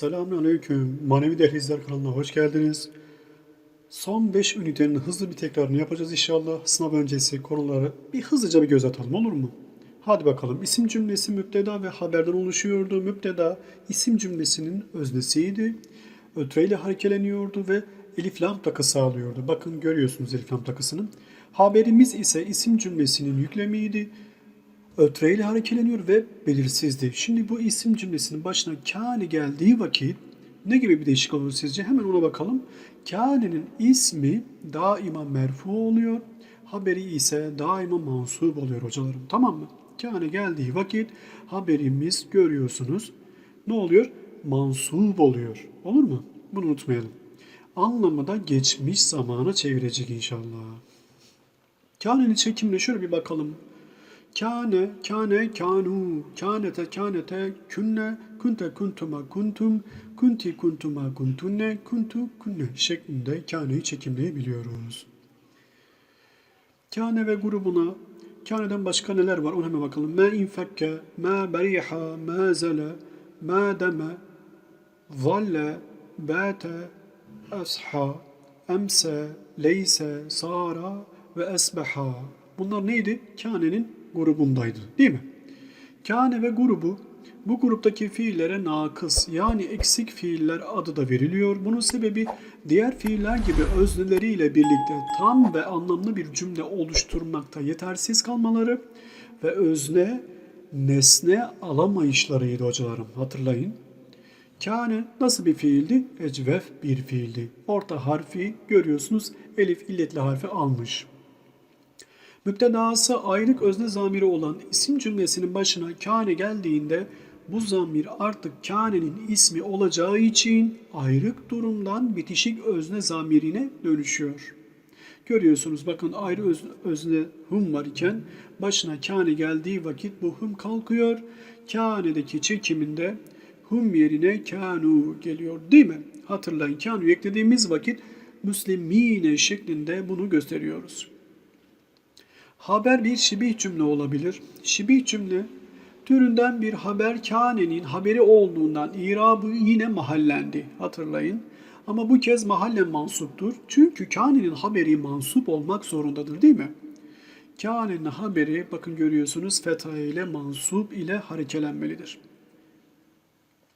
Selamünaleyküm. Manevi Dehlizler kanalına hoş geldiniz. Son 5 ünitenin hızlı bir tekrarını yapacağız inşallah. Sınav öncesi konuları bir hızlıca bir göz atalım olur mu? Hadi bakalım. İsim cümlesi müpteda ve haberden oluşuyordu. Müpteda isim cümlesinin öznesiydi. Ötreyle harekeleniyordu ve elif lam takısı alıyordu. Bakın görüyorsunuz elif lam takısını. Haberimiz ise isim cümlesinin yüklemiydi ötreyle harekeleniyor ve belirsizdi. Şimdi bu isim cümlesinin başına kâne geldiği vakit ne gibi bir değişik olur sizce? Hemen ona bakalım. Kâne'nin ismi daima merfu oluyor. Haberi ise daima mansup oluyor hocalarım. Tamam mı? Kâne geldiği vakit haberimiz görüyorsunuz. Ne oluyor? Mansup oluyor. Olur mu? Bunu unutmayalım. Anlamı da geçmiş zamana çevirecek inşallah. Kâne'nin çekimine şöyle bir bakalım. Kâne, kâne, kânû, kânete, kânete, künne, kunte, kuntuma, kuntum, kunti, kuntuma, kuntunne, kuntu, kunne şeklinde kâneyi çekimleyebiliyoruz. Kâne ve grubuna kâneden başka neler var ona hemen bakalım. Ma infekke, ma beriha, ma zele, ma deme, zalle, bâte, asha, emse, leyse, sara ve esbeha. Bunlar neydi? Kâne'nin grubundaydı. Değil mi? Kâne ve grubu bu gruptaki fiillere nakıs yani eksik fiiller adı da veriliyor. Bunun sebebi diğer fiiller gibi özneleriyle birlikte tam ve anlamlı bir cümle oluşturmakta yetersiz kalmaları ve özne nesne alamayışlarıydı hocalarım hatırlayın. Kâne nasıl bir fiildi? Ecvef bir fiildi. Orta harfi görüyorsunuz elif illetli harfi almış. Müptedası ayrık özne zamiri olan isim cümlesinin başına kâne geldiğinde bu zamir artık kânenin ismi olacağı için ayrık durumdan bitişik özne zamirine dönüşüyor. Görüyorsunuz bakın ayrı özne, özne hum var iken başına kâne geldiği vakit bu hum kalkıyor. Kâne'deki çekiminde hum yerine kânu geliyor değil mi? Hatırlayın kânu eklediğimiz vakit müslimine şeklinde bunu gösteriyoruz. Haber bir şibih cümle olabilir. Şibih cümle türünden bir haber kânenin haberi olduğundan irabı yine mahallendi. Hatırlayın. Ama bu kez mahallen mansuptur. Çünkü kânenin haberi mansup olmak zorundadır değil mi? Kânenin haberi bakın görüyorsunuz fetha ile mansup ile harekelenmelidir.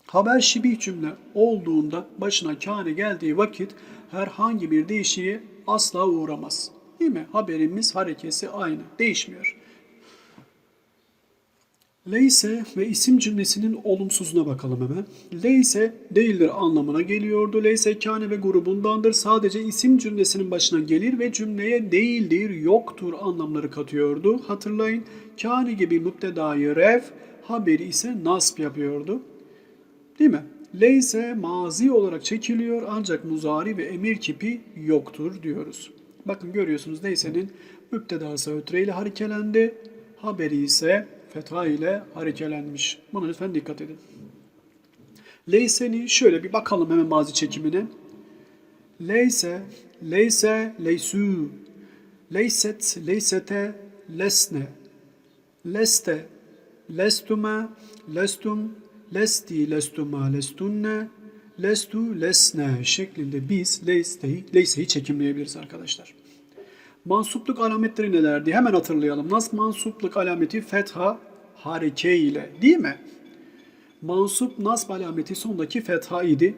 Haber şibih cümle olduğunda başına kâne geldiği vakit herhangi bir değişiğe asla uğramaz. Değil mi? Haberimiz harekesi aynı. Değişmiyor. Leyse ve isim cümlesinin olumsuzuna bakalım hemen. Leyse değildir anlamına geliyordu. Leyse kâne ve grubundandır. Sadece isim cümlesinin başına gelir ve cümleye değildir, yoktur anlamları katıyordu. Hatırlayın kâne gibi müptedayı ref, haberi ise nasb yapıyordu. Değil mi? Leyse mazi olarak çekiliyor ancak muzari ve emir kipi yoktur diyoruz. Bakın görüyorsunuz leysenin müptedası ötre ile harekelendi. Haberi ise fetha ile harekelenmiş. Buna lütfen dikkat edin. Leyseni şöyle bir bakalım hemen mazi çekimine. Leyse, leyse, leysu, leyset, leysete, lesne, leste, lestume, lestum, lesti, lestuma, lestunne, lestu, lesne şeklinde biz leyseyi, leyseyi çekimleyebiliriz arkadaşlar. Mansupluk alametleri nelerdi? Hemen hatırlayalım. Nasıl mansupluk alameti fetha hareke ile değil mi? Mansup nasb alameti sondaki fetha idi.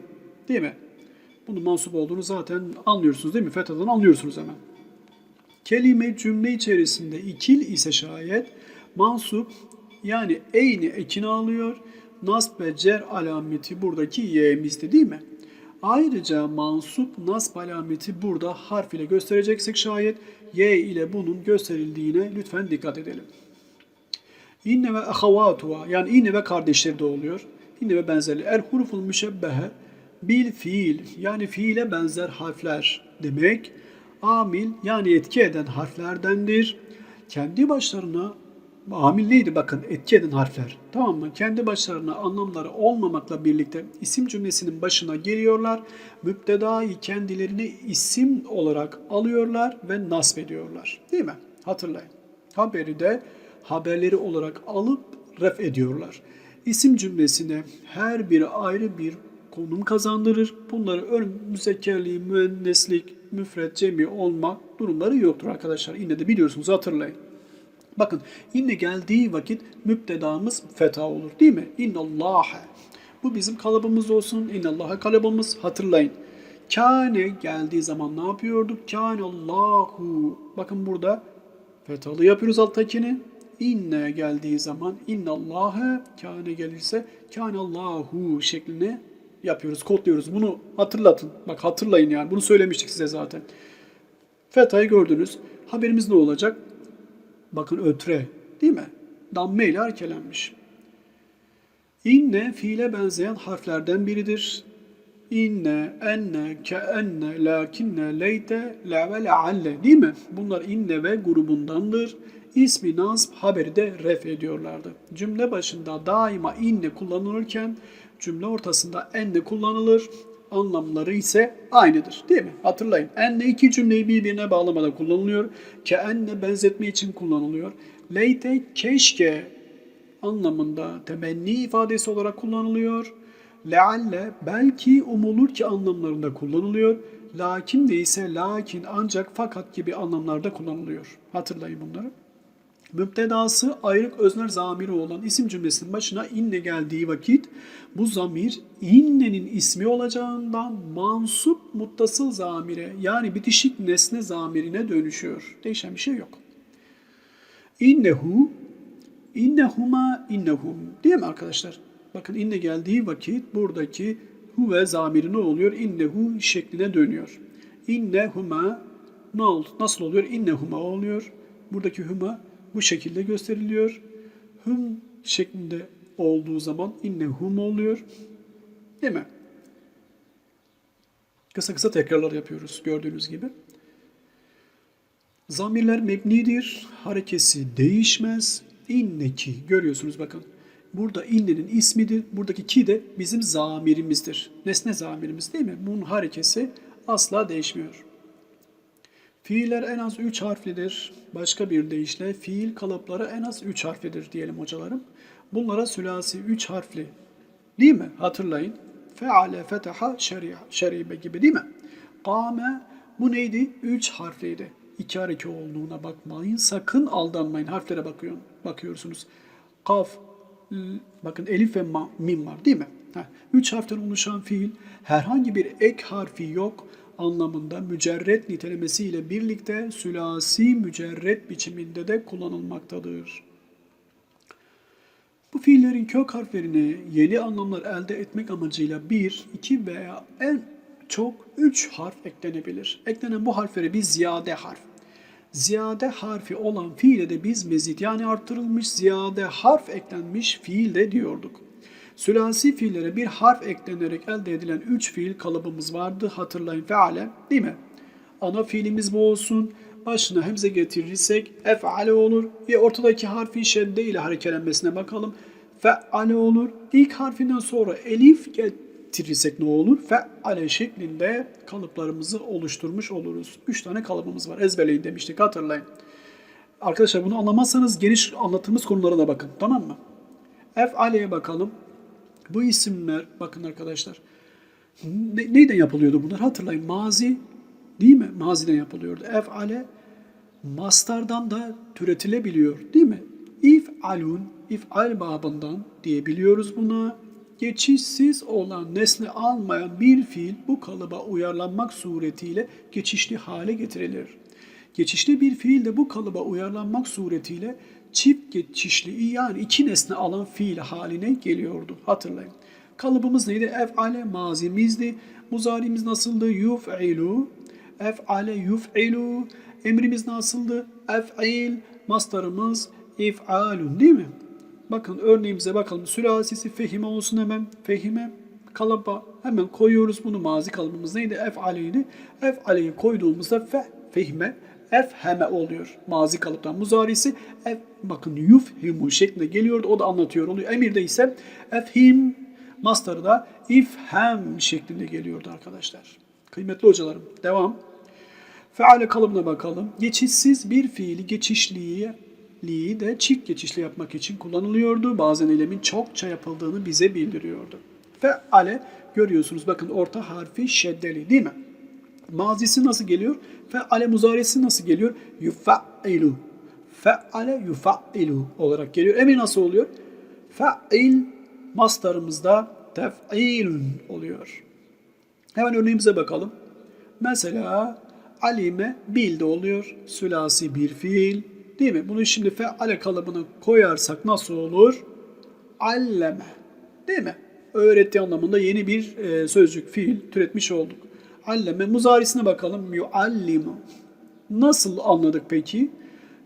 Değil mi? Bunun mansup olduğunu zaten anlıyorsunuz değil mi? Fethadan anlıyorsunuz hemen. Kelime cümle içerisinde ikil ise şayet mansup yani eyni ekini alıyor. Nasb ve cer alameti buradaki y'mizdi değil mi? Ayrıca mansup nasb alameti burada harf ile göstereceksek şayet y ile bunun gösterildiğine lütfen dikkat edelim. İnne ve ahavatuha yani inne ve kardeşleri de oluyor. İnne ve benzerli. El huruful müşebbehe bil fiil yani fiile benzer harfler demek. Amil yani etki eden harflerdendir. Kendi başlarına amil neydi bakın etki eden harfler. Tamam mı? Kendi başlarına anlamları olmamakla birlikte isim cümlesinin başına geliyorlar. Müptedayı kendilerini isim olarak alıyorlar ve nasp ediyorlar. Değil mi? Hatırlayın. Haberi de haberleri olarak alıp ref ediyorlar. İsim cümlesine her biri ayrı bir konum kazandırır. Bunları ön müzekkerliği, müenneslik, müfret, cemi olma durumları yoktur arkadaşlar. Yine de biliyorsunuz hatırlayın. Bakın inne geldiği vakit müptedamız feta olur değil mi? İnnallâhe. Bu bizim kalıbımız olsun. İnnallâhe kalıbımız hatırlayın. Kâne geldiği zaman ne yapıyorduk? Kânallâhu. Bakın burada fetalı yapıyoruz alttakini. İnne geldiği zaman innallâhe kâne gelirse kânallâhu şeklini yapıyoruz, kodluyoruz. Bunu hatırlatın. Bak hatırlayın yani. Bunu söylemiştik size zaten. Feta'yı gördünüz. Haberimiz ne olacak? Bakın ötre değil mi? Damme ile harekelenmiş. İnne fiile benzeyen harflerden biridir. İnne, enne, keenne, lakinne, leyte, la ve lealle değil mi? Bunlar inne ve grubundandır. İsmi nasb haberi de ref ediyorlardı. Cümle başında daima inne kullanılırken cümle ortasında enne kullanılır. Anlamları ise aynıdır değil mi? Hatırlayın. Enne iki cümleyi birbirine bağlamada kullanılıyor. Ke enne benzetme için kullanılıyor. Leyte keşke anlamında temenni ifadesi olarak kullanılıyor. Lealle belki umulur ki anlamlarında kullanılıyor. Lakin de ise lakin ancak fakat gibi anlamlarda kullanılıyor. Hatırlayın bunları. Müptedası ayrık özner zamiri olan isim cümlesinin başına inne geldiği vakit bu zamir innenin ismi olacağından mansup muttasıl zamire yani bitişik nesne zamirine dönüşüyor. Değişen bir şey yok. İnnehu, innehuma, innehum değil mi arkadaşlar? Bakın inne geldiği vakit buradaki huve zamiri ne oluyor? İnnehu şekline dönüyor. İnnehuma ne oldu? Nasıl oluyor? İnnehuma oluyor. Buradaki huma bu şekilde gösteriliyor. Hum şeklinde olduğu zaman innehum oluyor. Değil mi? Kısa kısa tekrarlar yapıyoruz gördüğünüz gibi. Zamirler mebnidir. Harekesi değişmez. İnneki görüyorsunuz bakın. Burada innenin ismidir. Buradaki ki de bizim zamirimizdir. Nesne zamirimiz değil mi? Bunun harekesi asla değişmiyor. Fiiller en az 3 harflidir. Başka bir deyişle fiil kalıpları en az 3 harflidir diyelim hocalarım. Bunlara sülasi 3 harfli değil mi? Hatırlayın. Feale, fetaha, şeribe gibi değil mi? Kame bu neydi? 3 harfliydi. 2 hareke olduğuna bakmayın. Sakın aldanmayın. Harflere bakıyorsun, bakıyorsunuz. Kaf, bakın elif ve ma, mim var değil mi? Heh, Üç harften oluşan fiil herhangi bir ek harfi yok anlamında mücerret nitelemesiyle birlikte sülasi mücerret biçiminde de kullanılmaktadır. Bu fiillerin kök harflerini yeni anlamlar elde etmek amacıyla bir, iki veya en çok üç harf eklenebilir. Eklenen bu harflere bir ziyade harf. Ziyade harfi olan fiile de biz mezit yani arttırılmış ziyade harf eklenmiş fiil de diyorduk. Sülasi fiillere bir harf eklenerek elde edilen üç fiil kalıbımız vardı. Hatırlayın feale değil mi? Ana fiilimiz bu olsun. Başına hemze getirirsek efale olur. Ve ortadaki harfi şedde ile harekelenmesine bakalım. Feale olur. İlk harfinden sonra elif getirirsek ne olur? Feale şeklinde kalıplarımızı oluşturmuş oluruz. Üç tane kalıbımız var. Ezberleyin demiştik hatırlayın. Arkadaşlar bunu anlamazsanız geniş anlattığımız konulara da bakın. Tamam mı? Efale'ye bakalım. Bu isimler bakın arkadaşlar. Ne, neyden yapılıyordu bunlar? Hatırlayın. Mazi değil mi? Maziden yapılıyordu. Efale mastardan da türetilebiliyor değil mi? İf'alun, if'al babından diyebiliyoruz buna. Geçişsiz olan nesne almayan bir fiil bu kalıba uyarlanmak suretiyle geçişli hale getirilir. Geçişli bir fiil de bu kalıba uyarlanmak suretiyle çift geçişli yani iki nesne alan fiil haline geliyordu. Hatırlayın. Kalıbımız neydi? Ef'ale mazimizdi. Muzarimiz nasıldı? Yuf'ilu. Ef'ale yuf'ilu. Emrimiz nasıldı? Ef'il. Mastarımız if'alun değil mi? Bakın örneğimize bakalım. Sülasisi fehime olsun hemen. Fehime kalıba hemen koyuyoruz bunu. Mazi kalıbımız neydi? Ef'aleydi. Ef'aleyi koyduğumuzda fe, fehime efheme oluyor. Mazi kalıptan muzarisi ef, bakın yufhimu şeklinde geliyordu. O da anlatıyor oluyor. Emirde ise efhim mastarı da ifhem şeklinde geliyordu arkadaşlar. Kıymetli hocalarım devam. Feale kalıbına bakalım. Geçişsiz bir fiili geçişliği liği de çift geçişli yapmak için kullanılıyordu. Bazen eylemin çokça yapıldığını bize bildiriyordu. Feale görüyorsunuz bakın orta harfi şeddeli değil mi? Mazisi nasıl geliyor? Feale muzaresi nasıl geliyor? Yufailu. Feale yufailu olarak geliyor. Emir nasıl oluyor? Fa'il mastarımızda tef'ilun oluyor. Hemen örneğimize bakalım. Mesela alime bildi oluyor. Sülasi bir fiil. Değil mi? Bunu şimdi feale kalıbına koyarsak nasıl olur? Alleme. Değil mi? Öğretti anlamında yeni bir e, sözcük, fiil türetmiş olduk. Alleme muzarisine bakalım. Yuallimu. Nasıl anladık peki?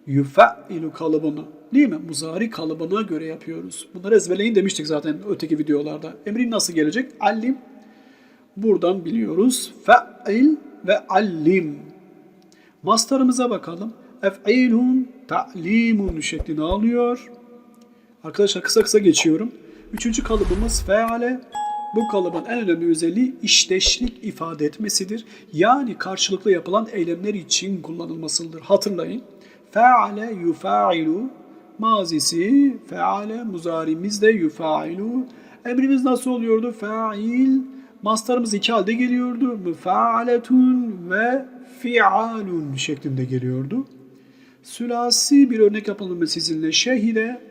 Yufailu kalıbını. Değil mi? Muzari kalıbına göre yapıyoruz. Bunları ezberleyin demiştik zaten öteki videolarda. Emrin nasıl gelecek? Allim. Buradan biliyoruz. Fa'il ve allim. Mastarımıza bakalım. Ef'ilun ta'limun şeklini alıyor. Arkadaşlar kısa kısa geçiyorum. Üçüncü kalıbımız feale. Bu kalıbın en önemli özelliği işteşlik ifade etmesidir. Yani karşılıklı yapılan eylemler için kullanılmasıdır. Hatırlayın. Feale yufailu mazisi feale muzarimiz de yufailu. Emrimiz nasıl oluyordu? Fail mastarımız iki halde geliyordu. Müfaaletun ve fialun şeklinde geliyordu. Sülasi bir örnek yapalım sizinle. Şehide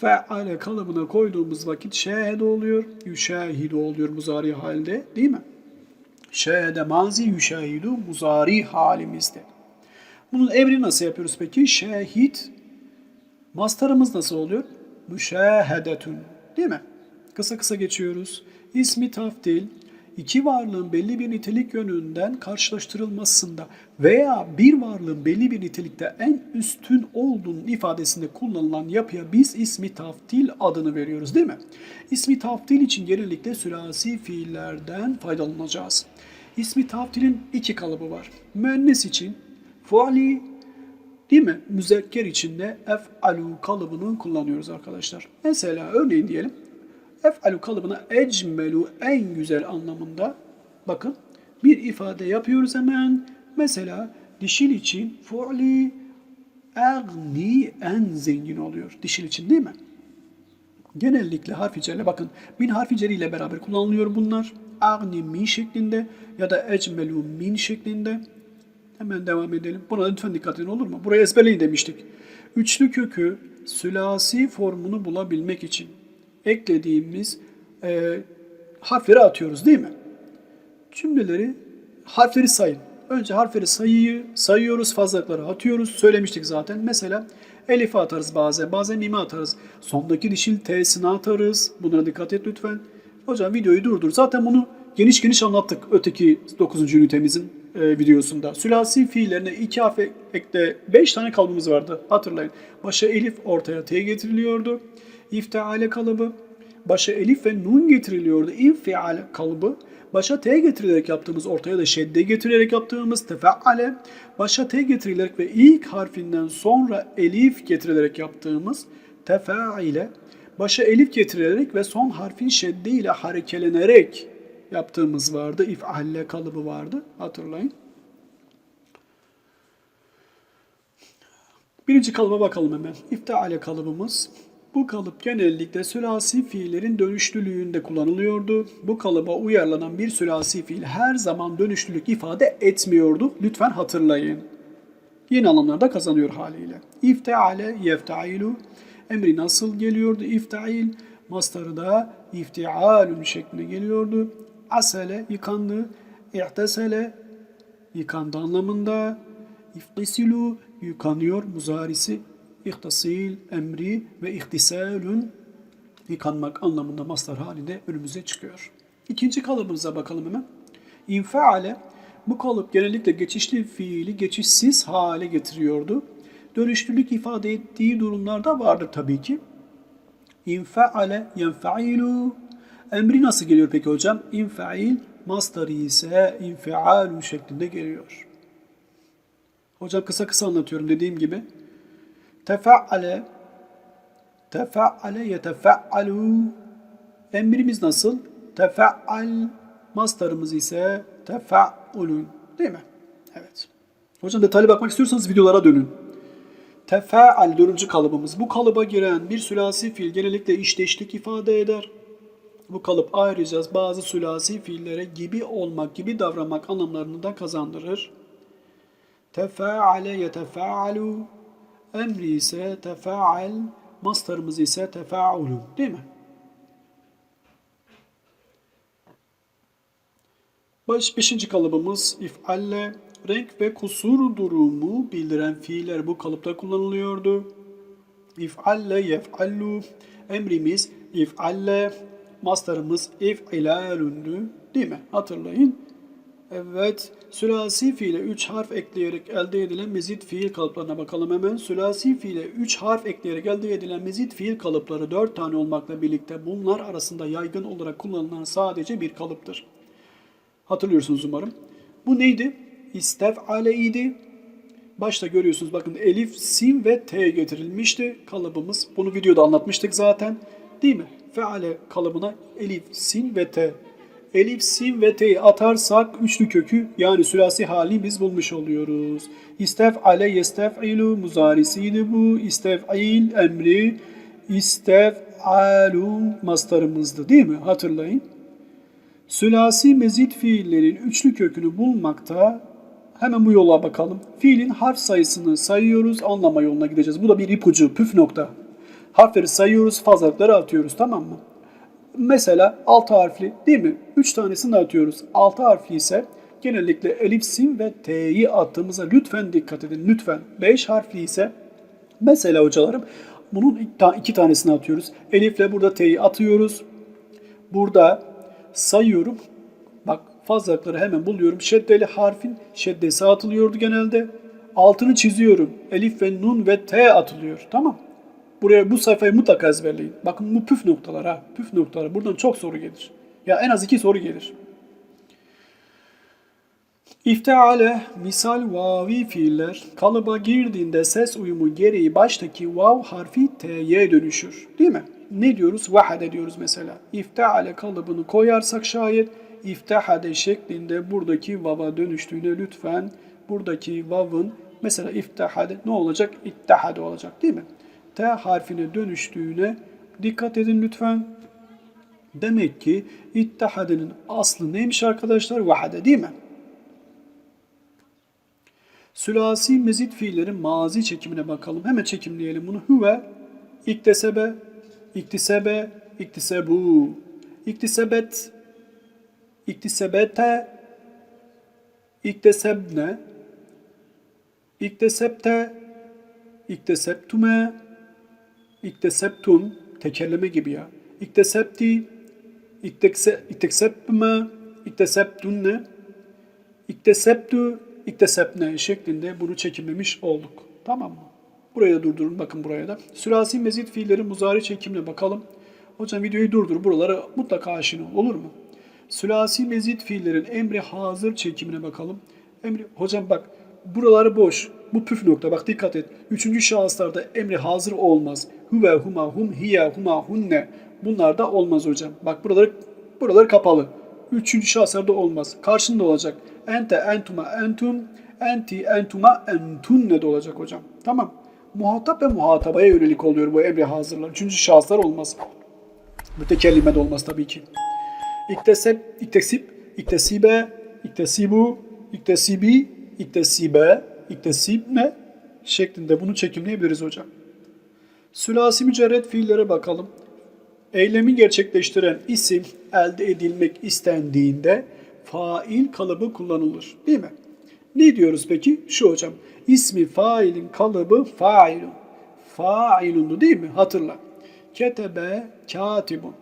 feale kalıbına koyduğumuz vakit şehede oluyor. Yüşahide oluyor muzari halde değil mi? Şehede mazi yüşahidu muzari halimizde. Bunun emri nasıl yapıyoruz peki? Şehit mastarımız nasıl oluyor? Müşahedetun değil mi? Kısa kısa geçiyoruz. İsmi taftil iki varlığın belli bir nitelik yönünden karşılaştırılmasında veya bir varlığın belli bir nitelikte en üstün olduğunun ifadesinde kullanılan yapıya biz ismi taftil adını veriyoruz değil mi? İsmi taftil için genellikle sülasi fiillerden faydalanacağız. İsmi taftilin iki kalıbı var. Müennes için fuali değil mi? Müzekker için de ef'alu kalıbını kullanıyoruz arkadaşlar. Mesela örneğin diyelim ef'alu kalıbına ecmelu en güzel anlamında bakın bir ifade yapıyoruz hemen. Mesela dişil için fuali agni en zengin oluyor. Dişil için değil mi? Genellikle harfi cerle bakın bin harfi ceri ile beraber kullanılıyor bunlar. Agni min şeklinde ya da ecmelu min şeklinde. Hemen devam edelim. Buna lütfen dikkat edin olur mu? Buraya ezberleyin demiştik. Üçlü kökü sülasi formunu bulabilmek için eklediğimiz e, harfleri atıyoruz değil mi? Cümleleri, harfleri sayın. Önce harfleri sayıyı sayıyoruz, fazlalıkları atıyoruz. Söylemiştik zaten. Mesela elif atarız bazen, bazen mime atarız. Sondaki dişil t'sini atarız. Bunlara dikkat et lütfen. Hocam videoyu durdur. Zaten bunu geniş geniş anlattık öteki 9. ünitemizin e, videosunda. Sülasi fiillerine iki harf ekle 5 tane kalıbımız vardı. Hatırlayın. Başa elif ortaya t getiriliyordu. İfteale kalıbı. Başa elif ve nun getiriliyordu. İnfial kalıbı. Başa t getirilerek yaptığımız, ortaya da şedde getirilerek yaptığımız tefeale. Başa t getirilerek ve ilk harfinden sonra elif getirilerek yaptığımız tefaile. Başa elif getirilerek ve son harfin şedde ile harekelenerek yaptığımız vardı. İf'alle kalıbı vardı. Hatırlayın. Birinci kalıba bakalım hemen. İfteale kalıbımız. Bu kalıp genellikle sülasi fiillerin dönüşlülüğünde kullanılıyordu. Bu kalıba uyarlanan bir sülasi fiil her zaman dönüşlülük ifade etmiyordu. Lütfen hatırlayın. Yeni anlamlarda kazanıyor haliyle. İfteale, yeftailu. Emri nasıl geliyordu? İftail. Mastarı da iftialun şeklinde geliyordu. Asele yıkandı. İhtesele yıkandı anlamında. İftisilu yıkanıyor muzarisi ihtasil, emri ve ihtisalün yıkanmak anlamında mastar halinde önümüze çıkıyor. İkinci kalıbımıza bakalım hemen. İnfaale bu kalıp genellikle geçişli fiili geçişsiz hale getiriyordu. Dönüşlülük ifade ettiği durumlarda vardır tabii ki. İnfaale yenfailu Emri nasıl geliyor peki hocam? İnfail mastarı ise infialü şeklinde geliyor. Hocam kısa kısa anlatıyorum dediğim gibi. Tefa'ale tefa'ale yetefa'alu emrimiz nasıl? Tefa'al mastarımız ise tefa'ulun değil mi? Evet. Hocam detaylı bakmak istiyorsanız videolara dönün. Tefa'al dördüncü kalıbımız. Bu kalıba giren bir sülasi fiil genellikle işteşlik ifade eder. Bu kalıp ayrıca bazı sülasi fiillere gibi olmak, gibi davranmak anlamlarını da kazandırır. Tefaale yetefaalu emri ise tefaal, mastarımız ise tefaulu değil mi? Baş, beşinci kalıbımız ifalle renk ve kusur durumu bildiren fiiller bu kalıpta kullanılıyordu. İfalle yefallu emrimiz ifalle mastarımız if'ilalündü değil mi? Hatırlayın. Evet, sülasi fiile 3 harf ekleyerek elde edilen mezit fiil kalıplarına bakalım hemen. Sülasi fiile 3 harf ekleyerek elde edilen mezit fiil kalıpları 4 tane olmakla birlikte bunlar arasında yaygın olarak kullanılan sadece bir kalıptır. Hatırlıyorsunuz umarım. Bu neydi? İstef'ale idi. Başta görüyorsunuz bakın elif, sin ve t getirilmişti kalıbımız. Bunu videoda anlatmıştık zaten. Değil mi? Feale kalıbına elif, sin ve t. Elif, sin ve t'yi atarsak üçlü kökü yani sülasi hali biz bulmuş oluyoruz. İstef'ale yestef'ilu muzarisiydi bu. İstef'il emri. İstef'alu mastarımızdı değil mi? Hatırlayın. Sülasi mezit fiillerin üçlü kökünü bulmakta hemen bu yola bakalım. Fiilin harf sayısını sayıyoruz, anlama yoluna gideceğiz. Bu da bir ipucu, püf nokta. Harfleri sayıyoruz, fazlalıkları atıyoruz tamam mı? Mesela 6 harfli değil mi? 3 tanesini atıyoruz. 6 harfli ise genellikle elif, sin ve t'yi attığımıza lütfen dikkat edin. Lütfen. 5 harfli ise mesela hocalarım bunun iki tanesini atıyoruz. Elifle burada t'yi atıyoruz. Burada sayıyorum. Bak fazlalıkları hemen buluyorum. Şeddeli harfin şeddesi atılıyordu genelde. Altını çiziyorum. Elif ve nun ve t atılıyor. Tamam. Buraya bu sayfayı mutlaka ezberleyin. Bakın bu püf noktalar ha. Püf noktalar. Buradan çok soru gelir. Ya en az iki soru gelir. İfteale, misal vavi fiiller kalıba girdiğinde ses uyumu gereği baştaki vav harfi t'ye dönüşür. Değil mi? Ne diyoruz? Vahade diyoruz mesela. İfteale kalıbını koyarsak şayet iftehade şeklinde buradaki vava dönüştüğüne lütfen buradaki vav'ın mesela iftehade ne olacak? İttehade olacak değil mi? T harfine dönüştüğüne dikkat edin lütfen. Demek ki ittihadenin aslı neymiş arkadaşlar? Vahade değil mi? Sülasi mezit fiillerin mazi çekimine bakalım. Hemen çekimleyelim bunu. Huve, iktesebe, iktisebe, iktisebu, iktisebet, iktisebete, iktesebne, iktesebte, iktesebtume, iktesebtum, tekerleme gibi ya. İktesebti, iktekse, ikteksebme, iktesebtunne, iktesebtu, iktesebne şeklinde bunu çekimlemiş olduk. Tamam mı? Buraya durdurun. Bakın buraya da. Sülasi mezit fiilleri muzari çekimle bakalım. Hocam videoyu durdur. Buralara mutlaka aşina ol. Olur mu? Sülasi mezit fiillerin emri hazır çekimine bakalım. Emri, hocam bak buraları boş. Bu püf nokta. Bak dikkat et. Üçüncü şahıslarda emri hazır olmaz. Huve, huma, hum, hiye, huma, hunne. Bunlar da olmaz hocam. Bak buraları buraları kapalı. Üçüncü şahıslarda olmaz. Karşında olacak. Ente, entuma, entum, enti, entuma, entunne de olacak hocam. Tamam. Muhatap ve muhatabaya yönelik oluyor bu emri hazırlar. Üçüncü şahıslar olmaz. Mütekellime de olmaz tabii ki. İktesep, iktesip, iktesibe, iktesibu, iktesibi, iktesibe, iktesibne şeklinde bunu çekimleyebiliriz hocam. Sülasi mücerret fiillere bakalım. Eylemi gerçekleştiren isim elde edilmek istendiğinde fail kalıbı kullanılır. Değil mi? Ne diyoruz peki? Şu hocam. İsmi failin kalıbı failun. Failundu değil mi? Hatırla. Ketebe katibun.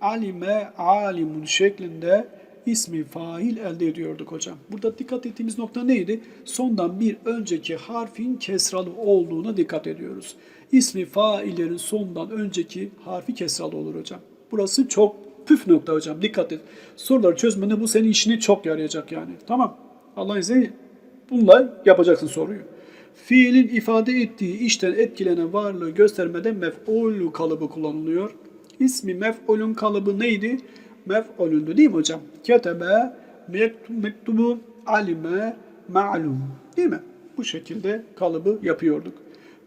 Alime alimun şeklinde ismi fail elde ediyorduk hocam. Burada dikkat ettiğimiz nokta neydi? Sondan bir önceki harfin kesralı olduğuna dikkat ediyoruz. İsmi faillerin sondan önceki harfi kesralı olur hocam. Burası çok püf nokta hocam. Dikkat et. Soruları çözmede bu senin işine çok yarayacak yani. Tamam. Allah izniyle bununla yapacaksın soruyu. Fiilin ifade ettiği işten etkilenen varlığı göstermeden mef'ul kalıbı kullanılıyor. İsmi mef'ulun kalıbı neydi? Mef'ulündü değil mi hocam? Ketebe, mektubu, alime, ma'lum. Değil mi? Bu şekilde kalıbı yapıyorduk.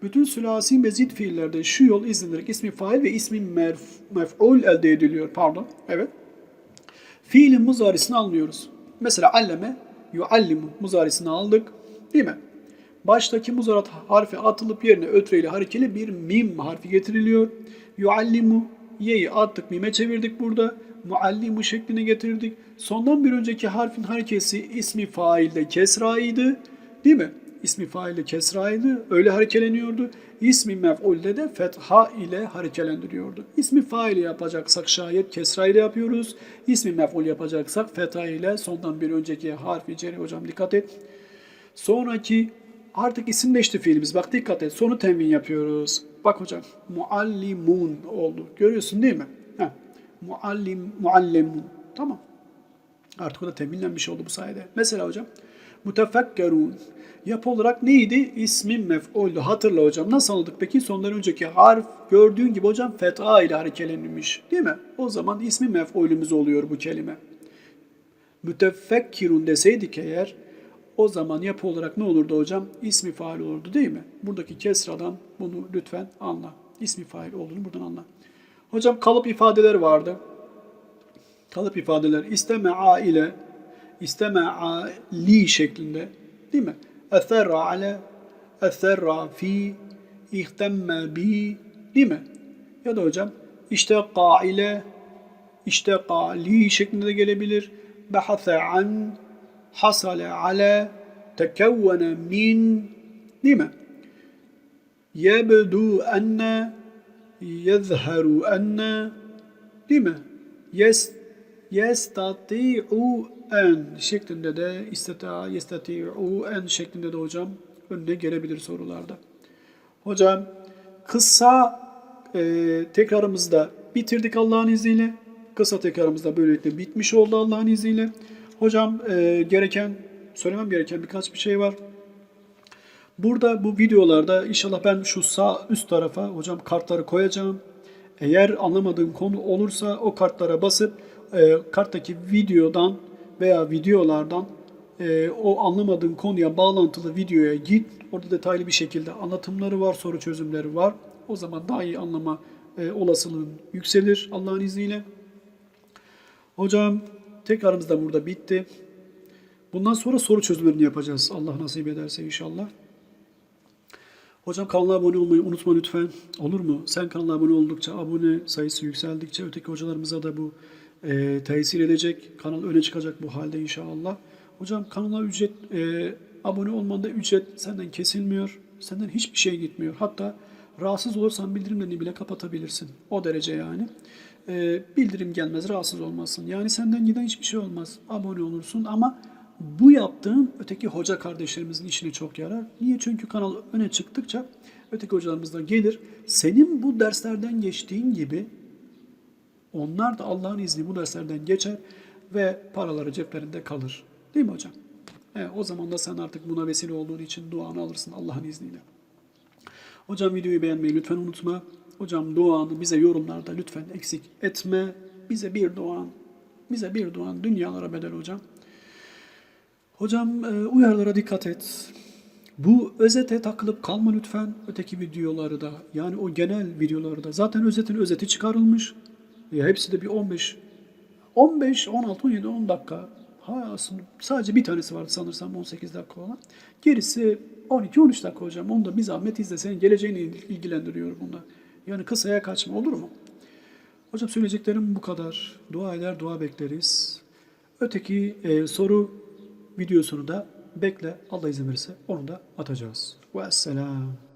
Bütün sülasi mezit fiillerde şu yol izlenilerek ismi fail ve ismi merf- mef'ul elde ediliyor. Pardon. Evet. Fiilin muzarisini almıyoruz. Mesela alleme, yuallimu muzarisini aldık. Değil mi? Baştaki muzarat harfi atılıp yerine ötreyle harekeli bir mim harfi getiriliyor. Yuallimu, ye'yi attık mime çevirdik burada. Muallimu şekline getirdik. Sondan bir önceki harfin harekesi ismi failde kesraydı. Değil mi? İsmi failde kesraydı. Öyle harekeleniyordu. İsmi mef'ulde de fetha ile harekelendiriyordu. İsmi fail yapacaksak şayet kesra ile yapıyoruz. İsmi mef'ul yapacaksak fetha ile sondan bir önceki harfi ceri hocam dikkat et. Sonraki artık isimleşti fiilimiz. Bak dikkat et. Sonu temin yapıyoruz. Bak hocam. Muallimun oldu. Görüyorsun değil mi? Heh. Muallim, muallimun. Tamam. Artık o da teminlenmiş oldu bu sayede. Mesela hocam. Mutefekkerun. Yapı olarak neydi? İsmi mef'uldü. Hatırla hocam. Nasıl anladık peki? Sondan önceki harf gördüğün gibi hocam fetha ile harekelenmiş. Değil mi? O zaman ismi mef'ulümüz oluyor bu kelime mütefekkirun deseydik eğer o zaman yapı olarak ne olurdu hocam? İsmi fail olurdu değil mi? Buradaki kesradan bunu lütfen anla. İsmi fail olduğunu buradan anla. Hocam kalıp ifadeler vardı. Kalıp ifadeler istemea ile istemea li şeklinde değil mi? Etherra ale etherra fi ihtemme bi değil mi? Ya da hocam işteqa ile işteqa li şeklinde de gelebilir. Bahase an hasale ale tekevvene min değil mi? Yebdu enne yezheru enne değil mi? Yes, yestati'u en şeklinde de istata yestati'u en şeklinde de hocam önüne gelebilir sorularda. Hocam kısa e, tekrarımızda bitirdik Allah'ın izniyle. Kısa tekrarımızda böylelikle bitmiş oldu Allah'ın izniyle. Hocam e, gereken, söylemem gereken birkaç bir şey var. Burada bu videolarda inşallah ben şu sağ üst tarafa hocam kartları koyacağım. Eğer anlamadığın konu olursa o kartlara basıp e, karttaki videodan veya videolardan e, o anlamadığın konuya bağlantılı videoya git. Orada detaylı bir şekilde anlatımları var, soru çözümleri var. O zaman daha iyi anlama e, olasılığın yükselir Allah'ın izniyle. Hocam tekrarımız da burada bitti. Bundan sonra soru çözümlerini yapacağız. Allah nasip ederse inşallah. Hocam kanala abone olmayı unutma lütfen. Olur mu? Sen kanala abone oldukça, abone sayısı yükseldikçe öteki hocalarımıza da bu e, tesir edecek. Kanal öne çıkacak bu halde inşallah. Hocam kanala ücret, e, abone olmanda ücret senden kesilmiyor. Senden hiçbir şey gitmiyor. Hatta rahatsız olursan bildirimlerini bile kapatabilirsin. O derece yani. E, bildirim gelmez, rahatsız olmasın. Yani senden giden hiçbir şey olmaz. Abone olursun ama bu yaptığın öteki hoca kardeşlerimizin işine çok yarar. Niye? Çünkü kanal öne çıktıkça öteki hocalarımız da gelir. Senin bu derslerden geçtiğin gibi onlar da Allah'ın izni bu derslerden geçer ve paraları ceplerinde kalır. Değil mi hocam? Evet, o zaman da sen artık buna vesile olduğun için duanı alırsın Allah'ın izniyle. Hocam videoyu beğenmeyi lütfen unutma. Hocam duanı bize yorumlarda lütfen eksik etme. Bize bir duan, bize bir duan dünyalara bedel hocam. Hocam e, uyarılara dikkat et. Bu özete takılıp kalma lütfen öteki videoları da. Yani o genel videoları da. Zaten özetin özeti çıkarılmış. Ya hepsi de bir 15 15, 16, 17, 10 dakika. Ha aslında sadece bir tanesi vardı sanırsam 18 dakika olan. Gerisi 12, 13 dakika hocam. Onu da bir zahmet izle. Senin geleceğini ilgilendiriyor bunda. Yani kısaya kaçma olur mu? Hocam söyleyeceklerim bu kadar. Dua eder, dua bekleriz. Öteki e, soru videosunu da bekle. Allah izin verirse onu da atacağız. Ve selam.